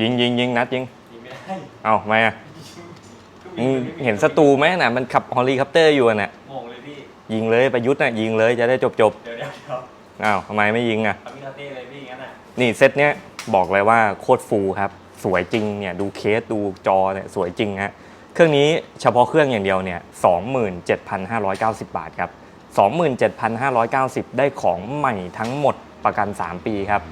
ยิงยิงยิงนัดยิง ยิงไม่ได้เอาทำไมอะยิงมึงเห็นศัตรูไหมน่ะมันขับฮอลลีคอปเตอร์อยู่น่ะ งงเลยพี่ยิงเลยประยุทธ์น่ะยิงเลยจะได้จบจบเดี๋ยวเดี๋ยวเดี๋ยวๆอ้าวทำไมไม่ยิงอะ ทำมิคาเต้เลยพี่งั้นอะนี่นี่เซตเนี้ยบอกเลยว่าโคตรฟูครับ สวยจริงเนี่ยดูเคสดูจอเนี่ยสวยจริงฮะเครื่องนี้เฉพาะเครื่องอย่างเดียวเนี่ย27,590 บาทครับ 27,590 ได้ของใหม่ทั้งหมดประกัน 3 ปีครับ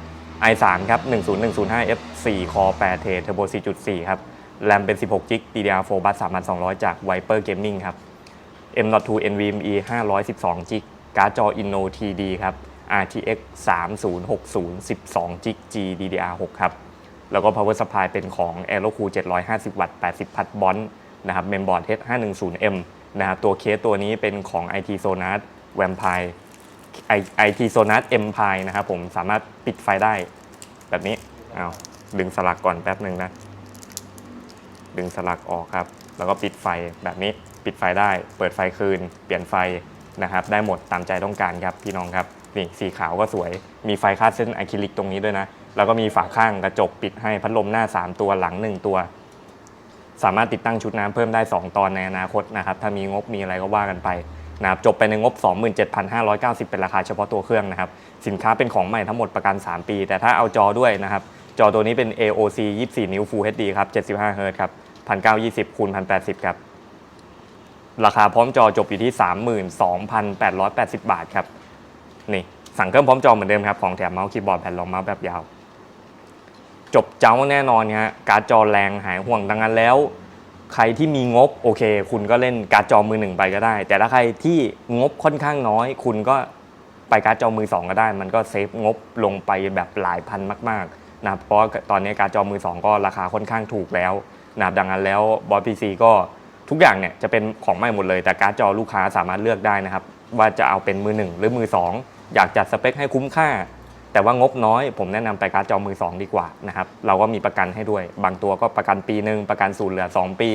i3 ครับ 10105F 4คอ8เทเทอร์โบ4.4 ครับ แรมเป็น 16จิก DDR4 บัส3,200 จาก Viper Gaming ครับ M.2 NVMe 512จิการ์ดจอ Inno TD ครับ RTX 3060 12จิก GDDR6 ครับ แล้วก็ power supply เป็นของ Aerocool 750 วัตต์ 80 พัดบอนนะครับ mainboard H510M นะครับ ตัวเคสตัวนี้เป็นของ IT Sonar Vampire I- IT Sonar Empire นะครับผมสามารถปิดไฟได้แบบนี้เอาดึงสลักก่อนแป๊บหนึ่งนะ ดึงสลักออกครับ แล้วก็ปิดไฟแบบนี้ปิดไฟได้ เปิดไฟคืน เปลี่ยนไฟนะครับ ได้หมดตามใจต้องการครับพี่น้องครับนี่สีขาวก็สวย มีไฟคาดเส้นอะคริลิกตรงนี้ด้วยนะ แล้วก็มีฝาข้างกระจกปิดให้พัดลมหน้า 3 ตัวหลัง 1 ตัว สามารถติดตั้งชุดน้ำเพิ่มได้ 2 ตอนในอนาคตนะครับ ถ้ามีงบมีอะไรก็ว่ากันไป นะครับจบไปในงบ 27,590 เป็นราคาเฉพาะตัวเครื่องนะครับสินค้าเป็นของใหม่ทั้งหมดประกัน 3 ปี แต่ถ้าเอาจอด้วยนะครับจอตัวนี้เป็น AOC 24 นิ้ว Full HD ครับ 75 Hz ครับ 1920คูณ1080 ครับ ราคาพร้อมจอจบอยู่ที่ 32,880 บาทครับนี่สั่งเครื่องพร้อมจอเหมือนเดิมครับ ของแถมเมาส์คีย์บอร์ดแผ่นรองเมาส์แบบยาว จบเจ้าแน่นอนฮะการ์ดจอแรงหายห่วงดังนั้นแล้ว ใครที่มีงบโอเค คุณก็เล่นการ์ดจอมือหนึ่งไปก็ได้ แต่ถ้าใครที่งบค่อนข้างน้อย คุณก็ไปการ์ดจอมือสองก็ได้ มันก็เซฟงบลงไปแบบหลายพันมากๆนะเพราะตอนนี้การ์ดจอมือสองก็ราคาค่อนข้างถูกแล้วนะดังนั้นแล้วบอสพีซีก็ทุกอย่างเนี่ยจะเป็นของใหม่หมดเลย แต่การ์ดจอลูกค้าสามารถเลือกได้นะครับ ว่าจะเอาเป็นมือหนึ่งหรือมือสองอยากจัดสเปคให้คุ้มค่า แต่ว่างบน้อยผมแนะนำไปการ์ดจอมือ 2 ดีกว่านะครับเราก็มีประกันให้ด้วย บางตัวก็ประกันปีหนึ่งประกันศูนย์เหลือ 2 ปี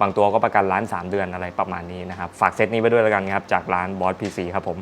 บางตัวก็ประกันล้าน 3 เดือนอะไรประมาณนี้นะครับฝากเซตนี้ไว้ด้วยแล้วกันครับจากร้านบอสพีซีครับผม